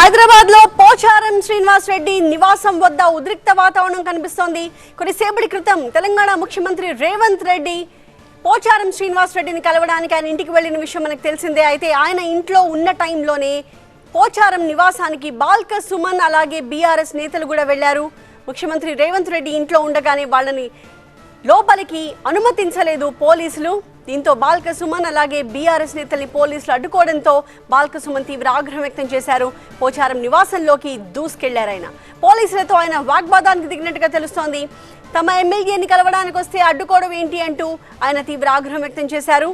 హైదరాబాద్లో పోచారం శ్రీనివాస్ రెడ్డి నివాసం వద్ద ఉద్రిక్త వాతావరణం కనిపిస్తోంది. కొద్దిసేపటి క్రితం తెలంగాణ ముఖ్యమంత్రి రేవంత్ రెడ్డి పోచారం శ్రీనివాస్ రెడ్డిని కలవడానికి ఆయన ఇంటికి వెళ్ళిన విషయం మనకు తెలిసిందే. అయితే ఆయన ఇంట్లో ఉన్న టైంలోనే పోచారం నివాసానికి బాల్క సుమన్ అలాగే బీఆర్ఎస్ నేతలు కూడా వెళ్ళారు ముఖ్యమంత్రి రేవంత్ రెడ్డి ఇంట్లో ఉండగానే వాళ్ళని లోపలికి అనుమతించలేదు పోలీసులు. దీంతో బాల్క సుమన్ అలాగే బీఆర్ఎస్ నేతల్ని పోలీసులు అడ్డుకోవడంతో బాల్క సుమన్ తీవ్ర ఆగ్రహం వ్యక్తం చేశారు. పోచారం నివాసంలోకి దూసుకెళ్ళారు ఆయన. పోలీసులతో ఆయన వాగ్వాదానికి దిగినట్టుగా తెలుస్తోంది. తమ ఎమ్మెల్యేని కలవడానికి వస్తే అడ్డుకోవడం ఏంటి అంటూ ఆయన తీవ్ర ఆగ్రహం వ్యక్తం చేశారు.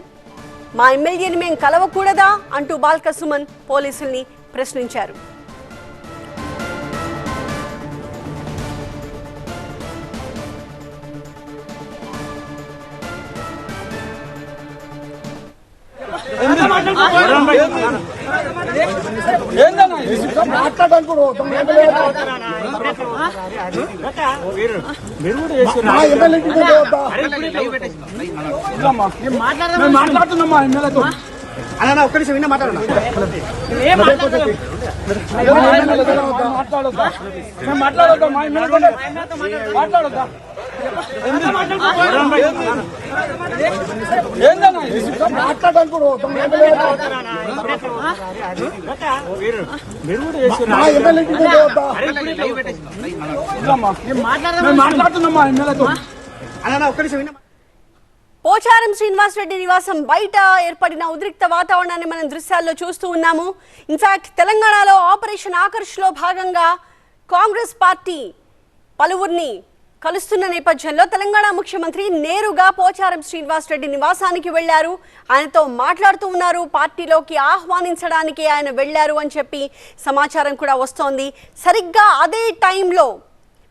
మా ఎమ్మెల్యేని మేము కలవకూడదా అంటూ బాల్క సుమన్ పోలీసుల్ని ప్రశ్నించారు. మాట్లాడుతున్నామా ఎమ్మెల్యేతో అన్న ఒక్క నిమిషం విన్న మాట్లాడన్నా మాట్లాడొద్దా? మేము మాట్లాడొద్దా? మాట్లాడుతున్నామా ఎమ్మెల్యేతో ఒక్క నిమిషం పోచారం శ్రీనివాస్ రెడ్డి నివాసం బయట ఏర్పడిన ఉద్రిక్త వాతావరణాన్ని మనం దృశ్యాల్లో చూస్తూ ఉన్నాము. ఇన్ఫాక్ట్ తెలంగాణలో ఆపరేషన్ ఆకర్ష్లో భాగంగా కాంగ్రెస్ పార్టీ పలువురిని కలుస్తున్న నేపథ్యంలో తెలంగాణ ముఖ్యమంత్రి నేరుగా పోచారం శ్రీనివాస్ రెడ్డి నివాసానికి వెళ్ళారు ఆయనతో మాట్లాడుతూ ఉన్నారు. పార్టీలోకి ఆహ్వానించడానికి ఆయన వెళ్ళారు అని చెప్పి సమాచారం కూడా వస్తోంది. సరిగ్గా అదే టైంలో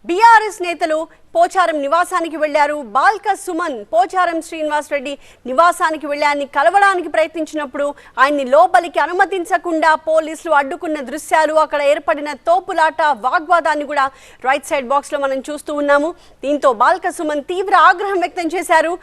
బీఆర్ఎస్ నేతలు పోచారం నివాసానికి వెళ్ళారు బాల్క సుమన్. పోచారం శ్రీనివాస్ రెడ్డి నివాసానికి వెళ్ళాన్ని కలవడానికి ప్రయత్నించినప్పుడు ఆయన్ని లోపలికి అనుమతించకుండా పోలీసులు అడ్డుకున్న దృశ్యాలు అక్కడ ఏర్పడిన తోపులాట వాగ్వాదాన్ని కూడా రైట్ సైడ్ బాక్స్లో మనం చూస్తూ ఉన్నాము. దీంతో బాల్క సుమన్ తీవ్ర ఆగ్రహం వ్యక్తం చేశారు.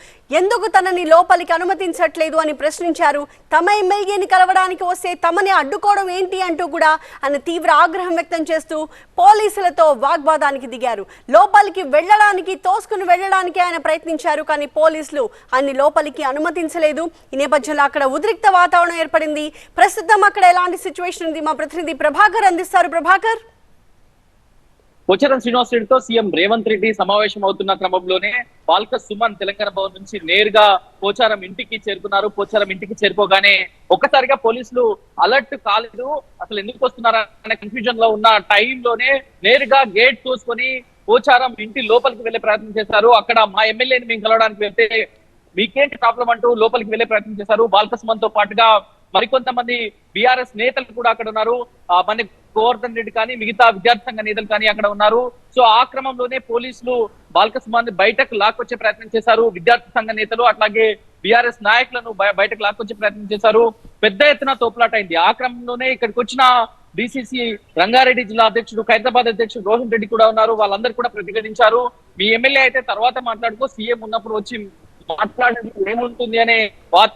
ఎందుకు తనని లోపలికి అనుమతించట్లేదు అని ప్రశ్నించారు. తమ ఎమ్మెల్యేని కలవడానికి వస్తే తమని అడ్డుకోవడం ఏంటి అంటూ కూడా ఆయన తీవ్ర ఆగ్రహం వ్యక్తం చేస్తూ పోలీసులతో వాగ్వాదానికి దిగారు. లోపలికి వెళ్ళడానికి తోసుకుని వెళ్ళడానికి ఆయన ప్రయత్నించారు కానీ పోలీసులు అన్ని లోపలికి అనుమతించలేదు. ఈ నేపథ్యంలో అక్కడ ఉద్రిక్త వాతావరణం ఏర్పడింది. ప్రస్తుతం అక్కడ ఎలాంటి సిచ్యువేషన్ ఉంది? మా ప్రతినిధి ప్రభాకర్ అందిస్తారు. ప్రభాకర్? పోచారం శ్రీనివాస్ రెడ్డితో సీఎం రేవంత్ రెడ్డి సమావేశం అవుతున్న క్రమంలోనే బాల్క సుమన్ తెలంగాణ భవన్ నుంచి నేరుగా పోచారం ఇంటికి చేరుకున్నారు. పోచారం ఇంటికి చేరుకోగానే ఒక్కసారిగా పోలీసులు అలర్ట్ కాలేదు. అసలు ఎందుకు వస్తున్నారా అనే కన్ఫ్యూజన్లో ఉన్న టైంలోనే నేరుగా గేట్ చూసుకొని పోచారం ఇంటి లోపలికి వెళ్ళే ప్రయత్నం చేశారు. అక్కడ మా ఎమ్మెల్యేని మేము కలవడానికి వెళ్తే మీకేంటి ప్రాబ్లం అంటూ లోపలికి వెళ్ళే ప్రయత్నం చేశారు. బాల్క తో పాటుగా మరికొంతమంది బీఆర్ఎస్ నేతలు కూడా అక్కడ ఉన్నారు. మన గోవర్ధన్ రెడ్డి కానీ మిగతా విద్యార్థి సంఘ నేతలు కానీ అక్కడ ఉన్నారు. సో ఆ క్రమంలోనే పోలీసులు బాల్క బయటకు లాక్కొచ్చే ప్రయత్నం చేశారు. విద్యార్థి సంఘ నేతలు అట్లాగే బీఆర్ఎస్ నాయకులను బయటకు లాక్కొచ్చే ప్రయత్నం చేశారు. పెద్ద ఎత్తున తోపులాట అయింది ఆ క్రమంలోనే ఇక్కడికి వచ్చిన డిసిసి రంగారెడ్డి జిల్లా అధ్యక్షుడు ఖైరతాబాద్ అధ్యక్షుడు రోహన్ రెడ్డి కూడా ఉన్నారు. వాళ్ళందరూ కూడా ప్రతిఘటించారు. మీ ఎమ్మెల్యే అయితే తర్వాత మాట్లాడుకో సీఎం ఉన్నప్పుడు వచ్చి మాట్లాడేది ఏముంటుంది అనే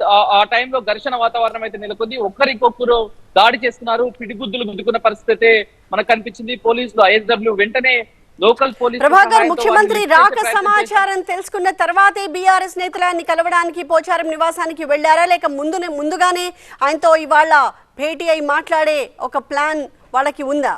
ఆ- టైంలో ఘర్షణ వాతావరణం అయితే నెలకొంది. ఒక్కరికొక్కరు దాడి చేస్తున్నారు. పిడిగుద్దులు గుద్దుకున్న పరిస్థితి అయితే మనకు కనిపించింది. పోలీసులు ఐఎస్డబ్ల్యూ వెంటనే లోకల్ పోలీసు ప్రభాకర్ ముఖ్యమంత్రి రాక. సమాచారం తెలుసుకున్న తర్వాతే బీఆర్ఎస్ నేతలాన్ని కలవడానికి పోచారం నివాసానికి వెళ్ళారా లేక ముందునే ముందుగానే ఆయనతో ఇవాళ భేటీ అయి మాట్లాడే ఒక ప్లాన్ వాళ్ళకి ఉందా?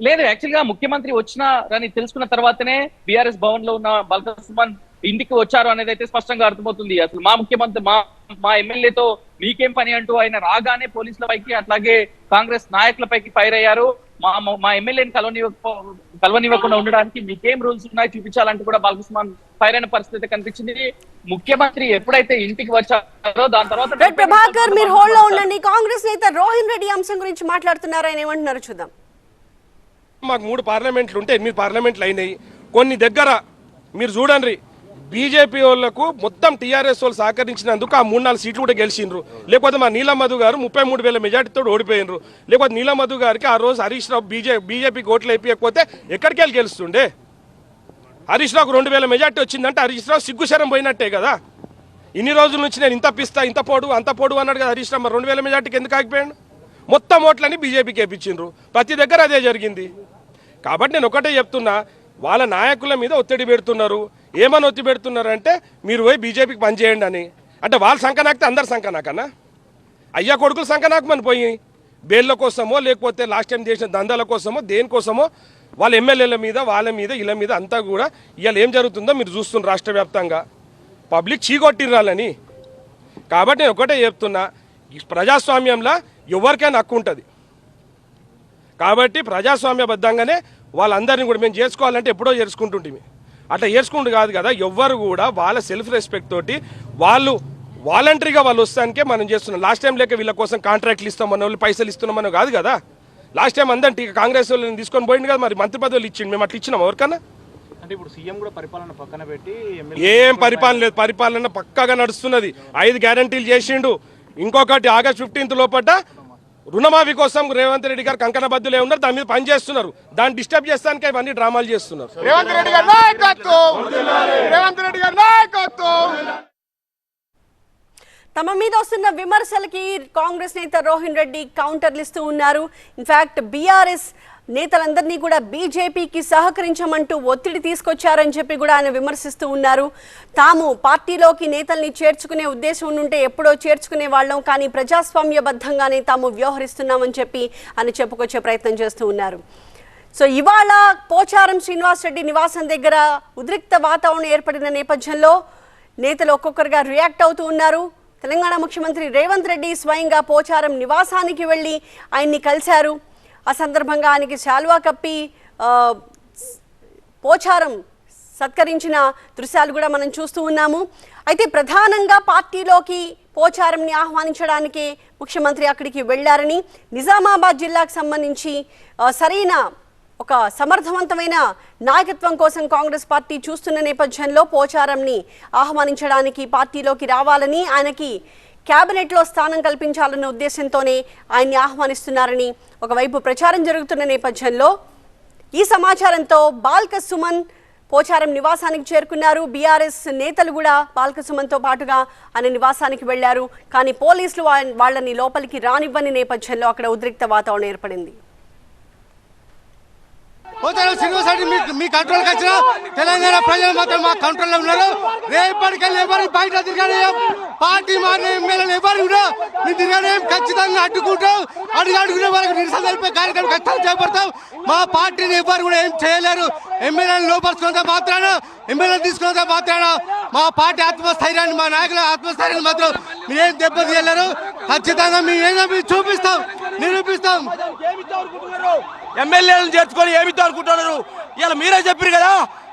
లేదు యాక్చువల్గా ముఖ్యమంత్రి వచ్చిన అని తెలుసుకున్న తర్వాతనే బీఆర్ఎస్ భవన్లో ఉన్న బల్క సుమన్ ఇంటికి వచ్చారు అనేది అయితే స్పష్టంగా అర్థమవుతుంది. అసలు మా ముఖ్యమంత్రి మా మా ఎమ్మెల్యేతో మీకేం పని అంటూ ఆయన రాగానే పోలీసుల పైకి అట్లాగే కాంగ్రెస్ నాయకుల పైకి ఫైర్ అయ్యారు. మా మా ఎమ్మెల్యేని కలవనివ్వక కలవనివ్వకుండా ఉండడానికి మీకేం రూల్స్ ఉన్నాయి చూపించాలంటూ కూడా బాలకృష్ణ ఫైర్ అయిన పరిస్థితి అయితే కనిపించింది. ముఖ్యమంత్రి ఎప్పుడైతే ఇంటికి వచ్చారో దాని తర్వాత ప్రభాకర్ మీరు హోల్డ్లో ఉండండి. కాంగ్రెస్ నేత రోహిన్ రెడ్డి అంశం గురించి మాట్లాడుతున్నారు ఆయన ఏమంటున్నారు చూద్దాం. మాకు మూడు పార్లమెంట్లు ఉంటే ఎనిమిది పార్లమెంట్లు అయినాయి. కొన్ని దగ్గర మీరు చూడండి. బీజేపీ వాళ్ళకు మొత్తం టీఆర్ఎస్ వాళ్ళు సహకరించినందుకు ఆ మూడు నాలుగు సీట్లు కూడా గెలిచిండ్రు. లేకపోతే మా నీలం మధు గారు ముప్పై మూడు వేల మెజార్టీతో ఓడిపోయినరు లేకపోతే నీలం మధు గారికి ఆ రోజు హరీష్ రావు బీజే బీజేపీకి ఓట్లు అయిపోయకపోతే ఎక్కడికి వెళ్ళి గెలుస్తుండే? హరీష్ రావుకు రెండు వేల మెజార్టీ వచ్చిందంటే హరీష్ రావు సిగ్గుశరం పోయినట్టే కదా. ఇన్ని రోజుల నుంచి నేను ఇంత పిస్తా ఇంత పోడు అంత పోడు అన్నాడు కదా హరీష్ రావు రెండు వేల మెజార్టీకి ఎందుకు ఆగిపోయాడు? మొత్తం ఓట్లని బీజేపీకి వేపించిండ్రు. ప్రతి దగ్గర అదే జరిగింది. కాబట్టి నేను ఒకటే చెప్తున్నా వాళ్ళ నాయకుల మీద ఒత్తిడి పెడుతున్నారు. ఏమని ఒత్తి పెడుతున్నారు అంటే మీరు పోయి బీజేపీకి పనిచేయండి అని. అంటే వాళ్ళ సంఖ నాకితే అందరు సంఖ నాకన్నా? అయ్యా కొడుకులు సంఖ నాకమని పోయి బేళ్ళ కోసమో లేకపోతే లాస్ట్ టైం చేసిన దందాల కోసమో దేనికోసమో వాళ్ళ ఎమ్మెల్యేల మీద వాళ్ళ మీద వీళ్ళ మీద అంతా కూడా ఇవాళ ఏం జరుగుతుందో మీరు చూస్తున్నారు రాష్ట్ర వ్యాప్తంగా. పబ్లిక్ చీకొట్టిర్రాలని కాబట్టి నేను ఒకటే చెప్తున్నా ప్రజాస్వామ్యంలో ఎవరికైనా హక్కు ఉంటుంది. కాబట్టి ప్రజాస్వామ్యబద్ధంగానే వాళ్ళందరినీ కూడా మేము చేసుకోవాలంటే ఎప్పుడో చేసుకుంటుంటే అట్లా చేసుకుంటూ కాదు కదా ఎవ్వరు కూడా వాళ్ళ సెల్ఫ్ రెస్పెక్ట్ తోటి వాళ్ళు వాలంటరీగా వాళ్ళు వస్తానికే మనం చేస్తున్నాం. లాస్ట్ టైం లేక వీళ్ళ కోసం కాంట్రాక్ట్లు ఇస్తామన్న వాళ్ళు పైసలు ఇస్తున్నామని కాదు కదా. లాస్ట్ టైం అందరం కాంగ్రెస్ వాళ్ళని తీసుకొని పోయింది కదా మరి మంత్రి పదవులు ఇచ్చిండు మేము అట్లా ఇచ్చినాం ఎవరికన్నా? అంటే ఇప్పుడు సీఎం కూడా పరిపాలన పక్కన పెట్టి ఎమ్మెల్యే ఏం పరిపాలన లేదు పరిపాలన పక్కాగా నడుస్తున్నది. ఐదు గ్యారంటీలు చేసిండు. ఇంకొకటి ఆగస్ట్ ఫిఫ్టీన్త్ లోపల రుణమాఫీ కోసం రేవంత్ రెడ్డి గారు కంకణ బద్దులే ఉన్నారు. దాని మీద పని చేస్తున్నారు. దాన్ని డిస్టర్బ్ చేస్తానికి ఇవన్నీ డ్రామాలు చేస్తున్నారు. రేవంత్ రెడ్డి గారు నాయకత్వం! రేవంత్ రెడ్డి గారు నాయకత్వం! తమ మీద వస్తున్న విమర్శలకి కాంగ్రెస్ నేత రోహిన్ రెడ్డి కౌంటర్లు ఇస్తూ ఉన్నారు. ఇన్ఫ్యాక్ట్ బీఆర్ఎస్ నేతలందరినీ కూడా బీజేపీకి సహకరించమంటూ ఒత్తిడి తీసుకొచ్చారని చెప్పి కూడా ఆయన విమర్శిస్తూ ఉన్నారు. తాము పార్టీలోకి నేతల్ని చేర్చుకునే ఉద్దేశం ఉంటే ఎప్పుడో చేర్చుకునే వాళ్ళం కానీ ప్రజాస్వామ్యబద్ధంగానే తాము వ్యవహరిస్తున్నామని చెప్పి ఆయన చెప్పుకొచ్చే ప్రయత్నం చేస్తూ ఉన్నారు. సో ఇవాళ పోచారం శ్రీనివాస్ రెడ్డి నివాసం దగ్గర ఉద్రిక్త వాతావరణం ఏర్పడిన నేపథ్యంలో నేతలు ఒక్కొక్కరుగా రియాక్ట్ అవుతూ ఉన్నారు. తెలంగాణ ముఖ్యమంత్రి రేవంత్ రెడ్డి స్వయంగా పోచారం నివాసానికి వెళ్ళి ఆయన్ని కలిశారు. ఆ సందర్భంగా ఆయనకి శాల్వా కప్పి పోచారం సత్కరించిన దృశ్యాలు కూడా మనం చూస్తూ ఉన్నాము. అయితే ప్రధానంగా పార్టీలోకి పోచారంని ఆహ్వానించడానికి ముఖ్యమంత్రి అక్కడికి వెళ్ళారని నిజామాబాద్ జిల్లాకు సంబంధించి సరైన ఒక సమర్థవంతమైన నాయకత్వం కోసం కాంగ్రెస్ పార్టీ చూస్తున్న నేపథ్యంలో పోచారంని ఆహ్వానించడానికి పార్టీలోకి రావాలని ఆయనకి క్యాబినెట్లో స్థానం కల్పించాలన్న ఉద్దేశంతోనే ఆయన్ని ఆహ్వానిస్తున్నారని ఒకవైపు ప్రచారం జరుగుతున్న నేపథ్యంలో ఈ సమాచారంతో బాల్క సుమన్ పోచారం నివాసానికి చేరుకున్నారు. బీఆర్ఎస్ నేతలు కూడా బాల్క సుమన్తో పాటుగా ఆయన నివాసానికి వెళ్ళారు. కానీ పోలీసులు వాళ్ళని లోపలికి రానివ్వని నేపథ్యంలో అక్కడ ఉద్రిక్త వాతావరణం ఏర్పడింది. శ్రీనివాస్ రెడ్డి మీ మీ కంట్రోల్కి వచ్చిన తెలంగాణ ప్రజలు మాత్రం మా కంట్రోల్లో ఉన్నారు. రేపటికెళ్ళి ఎవరు బయట తిరగానే పార్టీ మారిన ఎమ్మెల్యేలు ఎవరు కూడా మీ తిరగానే ఖచ్చితంగా అడ్డుకుంటాం. అడుగు అడుగునే వాళ్ళకి నిరసన తెలిపే కార్యక్రమం ఖచ్చితంగా చేపడతాం. మా పార్టీని ఎవరు కూడా ఏం చేయలేరు. ఎమ్మెల్యేలు లోపరుచుకున్నంత మాత్రాన ఎమ్మెల్యేలు తీసుకున్నంత మాత్రాన మా పార్టీ ఆత్మస్థైర్యాన్ని మా నాయకుల ఆత్మస్థైర్యాన్ని మాత్రం మీరేం దెబ్బతీయలేరు. ఖచ్చితంగా మేము ఏదో మీరు చూపిస్తాం. నిరూపిస్తాం. ఎమ్మెల్యేలను చేర్చుకొని ఏమితో అనుకుంటున్నారు ఇలా మీరే చెప్పారు కదా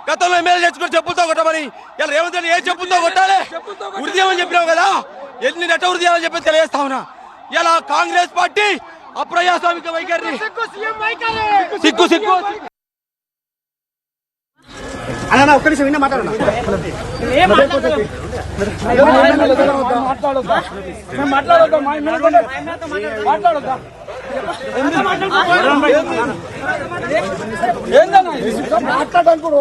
గతంలో ఎమ్మెల్యే చేర్చుకొని చెప్పులతో కొట్టమని. ఇలా రేవంత్ రెడ్డి ఏ చెప్పులతో కొట్టాలి? ఉరిదేమని చెప్పినావు కదా? ఎన్ని నెట్ట ఉరిదేమని చెప్పి తెలియజేస్తా ఉన్నా. ఇలా కాంగ్రెస్ పార్టీ అప్రజాస్వామిక వైఖరిని. సిగ్గు సిగ్గు అన్న ఒక్క నిమిషం విన్న మాట్లాడన్నా. మాట్లాడొద్దా? మేము మాట్లాడొద్దా? మా ఎమ్మెల్యే మాట్లాడొద్దా ఏందన్నా ఇది? మాట్లాడడానికి కూడా